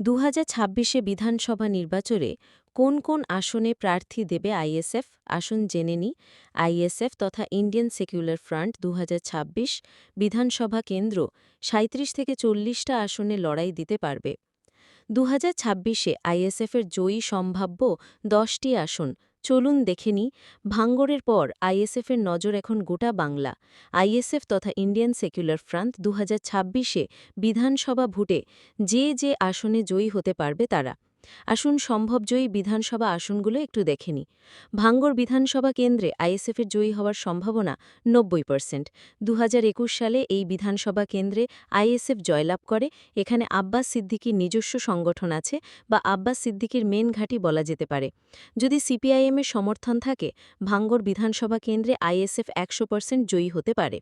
দু ছাব্বিশে বিধানসভা নির্বাচনে কোন কোন আসনে প্রার্থী দেবে আইএসএফ? আসন জেনে নি। আইএসএফ তথা ইন্ডিয়ান সেকুলার ফ্রন্ট দুহাজার ছাব্বিশ বিধানসভা কেন্দ্র ৩৭ থেকে চল্লিশটা আসনে লড়াই দিতে পারবে। দু হাজার ছাব্বিশে আইএসএফের জয়ী সম্ভাব্য দশটি আসন চলুন দেখেনি ভাঙ্গরের পর আইএসএফের নজর এখন গোটা বাংলা। আইএসএফ তথা ইন্ডিয়ান সেকুলার ফ্রান্ট দু হাজার বিধানসভা ভোটে যে যে আসনে জয়ী হতে পারবে তারা। আসুন সম্ভবজয়ী বিধানসভা আসনগুলো একটু দেখে নি ভাঙ্গর বিধানসভা কেন্দ্রে আইএসএফের জয়ী হওয়ার সম্ভাবনা নব্বই পার্সেন্ট। দু হাজার একুশ সালে এই বিধানসভা কেন্দ্রে আইএসএফ জয়লাভ করে। এখানে আব্বাস সিদ্দিকির নিজস্ব সংগঠন আছে বা আব্বাস সিদ্দিকির মেন ঘাঁটি বলা যেতে পারে। যদি সিপিআইএমের সমর্থন থাকে, ভাঙ্গর বিধানসভা কেন্দ্রে আইএসএফ একশো পার্সেন্ট জয়ী হতে পারে।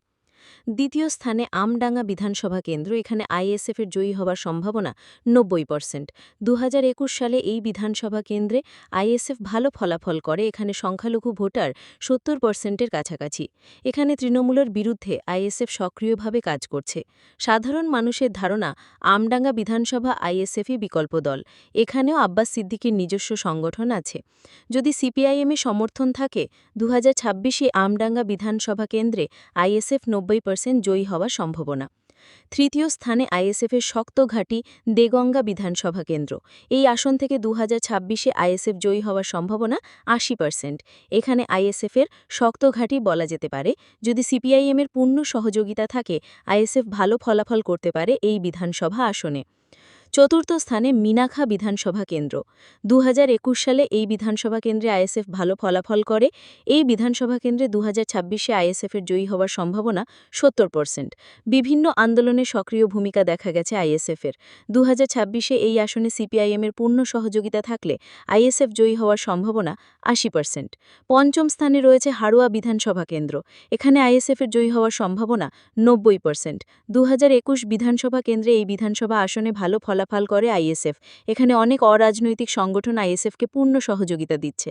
দ্বিতীয় স্থানে আমডাঙ্গা বিধানসভা কেন্দ্র, এখানে আইএসএফের জয়ী হওয়ার সম্ভাবনা নব্বই পার্সেন্ট দু হাজার একুশ সালে এই বিধানসভা কেন্দ্রে আইএসএফ ভালো ফলাফল করে, এখানে সংখ্যালঘু ভোটার সত্তর পার্সেন্টের কাছাকাছি। এখানে তৃণমূলের বিরুদ্ধে আইএসএফ সক্রিয়ভাবে কাজ করছে। সাধারণ মানুষের ধারণা, আমডাঙ্গা বিধানসভা আইএসএফই বিকল্প দল। এখানেও আব্বাস সিদ্দিকির নিজস্ব সংগঠন আছে। যদি সিপিআইএমে সমর্থন থাকে দু হাজার আমডাঙ্গা বিধানসভা কেন্দ্রে আইএসএফ নব্বই পার্সেন্ট জয়ী হওয়ার সম্ভাবনা। তৃতীয় স্থানে আইএসএফের শক্ত ঘাঁটি দেগঙ্গা বিধানসভা কেন্দ্র। এই আসন থেকে দু হাজার আইএসএফ জয়ী হওয়ার সম্ভাবনা আশি পার্সেন্ট এখানে আইএসএফের শক্ত ঘাঁটি বলা যেতে পারে। যদি সিপিআইএমের পূর্ণ সহযোগিতা থাকে, আইএসএফ ভালো ফলাফল করতে পারে এই বিধানসভা আসনে। চতুর্থ স্থানে মিনাখা বিধানসভা কেন্দ্র। দু হাজার একুশ সালে এই বিধানসভা কেন্দ্রে আইএসএফ ভালো ফলাফল করে। এই বিধানসভা কেন্দ্রে দু হাজার ছাব্বিশে আইএসএফের জয়ী হওয়ার সম্ভাবনা সত্তর পার্সেন্ট বিভিন্ন আন্দোলনে সক্রিয় ভূমিকা দেখা গেছে আইএসএফের দু হাজার ছাব্বিশে এই আসনে সিপিআইএমের পূর্ণ সহযোগিতা থাকলে আইএসএফ জয়ী হওয়ার সম্ভাবনা আশি পার্সেন্ট পঞ্চম স্থানে রয়েছে হাড়ুয়া বিধানসভা কেন্দ্র। এখানে আইএসএফের জয়ী হওয়ার সম্ভাবনা নব্বই পার্সেন্ট দু হাজার একুশ বিধানসভা কেন্দ্রে এই বিধানসভা আসনে ভালো ফলাফল ফলাফল করে আইএসএফ। এখানে অনেক অরাজনৈতিক সংগঠন আইএসএফকে পূর্ণ সহযোগিতা দিচ্ছে।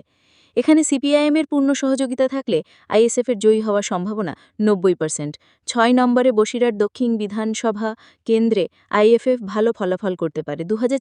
এখানে সিপিআইএমের পূর্ণ সহযোগিতা থাকলে আইএসএফের জয়ী হওয়ার সম্ভাবনা নব্বই পার্সেন্ট ছয় নম্বরে বসিরার দক্ষিণ বিধানসভা কেন্দ্রে আইএফএফ ভালো ফলাফল করতে পারে। দু হাজার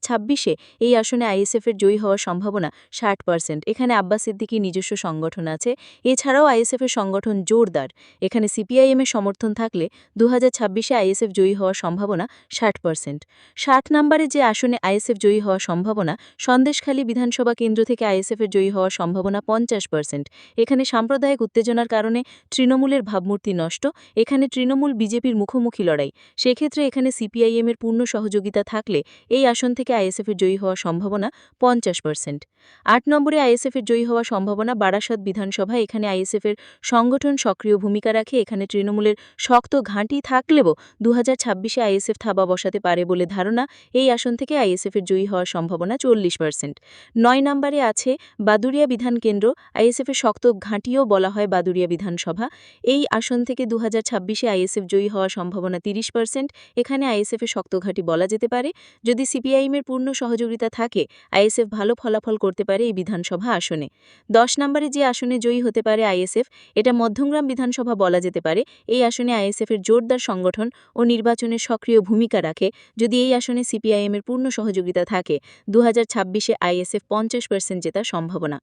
এই আসনে আইএসএফের জয়ী হওয়ার সম্ভাবনা ষাট পার্সেন্ট এখানে আব্বাস সিদ্দিকির নিজস্ব সংগঠন আছে। এছাড়াও আইএসএফের সংগঠন জোরদার। এখানে সিপিআইএমের সমর্থন থাকলে দু হাজার আইএসএফ জয়ী হওয়ার সম্ভাবনা ষাট পার্সেন্ট ষাট নম্বরে যে আসনে আইএসএফ জয়ী হওয়ার সম্ভাবনা সন্দেশখালী বিধানসভা কেন্দ্র থেকে আইএসএফের জয়ী হওয়ার সম্ভাবনা পঞ্চাশ পার্সেন্ট এখানে সাম্প্রদায়িক উত্তেজনার কারণে তৃণমূলের ভাবমূর্তি নষ্ট। এখানে তৃণমূল বিজেপির মুখোমুখি লড়াই। সেক্ষেত্রে এখানে সিপিআইএমের পূর্ণ সহযোগিতা থাকলে এই আসন থেকে আইএসএফের জয়ী হওয়ার সম্ভাবনা পঞ্চাশ পার্সেন্ট আট নম্বরে আইএসএফের জয়ী হওয়ার সম্ভাবনা বারাসত বিধানসভা এখানে আইএসএফের সংগঠন সক্রিয় ভূমিকা রাখে। এখানে তৃণমূলের শক্ত ঘাঁটি থাকলেও দু হাজার ছাব্বিশে আইএসএফ থাবা বসাতে পারে বলে ধারণা এই আসন থেকে আইএসএফের জয়ী হওয়ার সম্ভাবনা চল্লিশ পার্সেন্ট নয় নম্বরে আছে বাদুরিয়া বিধান কেন্দ্র আইএসএফের শক্ত ঘাঁটিও বলা হয় বাদুরিয়া বিধানসভা। এই আসন থেকে দু হাজার ছাব্বিশে আইএসএফ জয়ী হওয়ার সম্ভাবনা তিরিশ পার্সেন্ট। এখানে আইএসএফের শক্ত ঘাঁটি বলা যেতে পারে। যদি সিপিআইএমের পূর্ণ সহযোগিতা থাকে, আইএসএফ ভালো ফলাফল করতে পারে এই বিধানসভা আসনে। দশ নম্বরে যে আসনে জয়ী হতে পারে আইএসএফ, এটা মধ্যমগ্রাম বিধানসভা বলা যেতে পারে। এই আসনে আইএসএফের জোরদার সংগঠন ও নির্বাচনের সক্রিয় ভূমিকা রাখে। যদি এই আসনে সিপিআইএমের পূর্ণ সহযোগিতা থাকে দু হাজার ছাব্বিশে আইএসএফ পঞ্চাশ পার্সেন্ট জেতার সম্ভাবনা।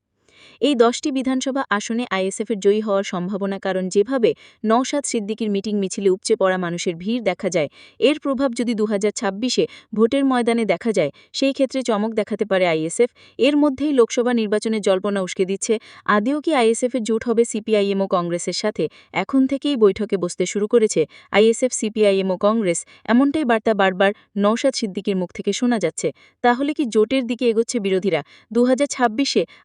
এই দশটি বিধানসভা আসনে আইএসএফের জয়ী হওয়ার সম্ভাবনা কারণ যেভাবে নওশাদ সিদ্দিকির মিটিং মিছিলে উপচে পড়া মানুষের ভিড় দেখা যায়, এর প্রভাব যদি দু হাজার ভোটের ময়দানে দেখা যায়, সেই ক্ষেত্রে চমক দেখাতে পারে আইএসএফ। এর মধ্যেই লোকসভা নির্বাচনে জল্পনা উস্কে দিচ্ছে, আদেও কি আইএসএফের জোট হবে সিপিআইএম ও কংগ্রেসের সাথে? এখন থেকেই বৈঠকে বসতে শুরু করেছে আইএসএফ, সিপিআইএম ও কংগ্রেস। এমনটাই বার্তা বারবার নওশাদ সিদ্দিকির মুখ থেকে শোনা যাচ্ছে। তাহলে কি জোটের দিকে এগোচ্ছে বিরোধীরা? দু হাজার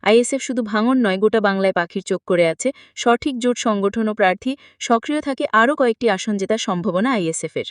আইএসএফ শুধু ভাঙন নয়, গোটা বাংলায় পাখির চোখ করে আছে। সঠিক জোট সংগঠন ও প্রার্থী সক্রিয় থাকে আরও কয়েকটি আসন জেতার সম্ভাবনা আইএসএফের।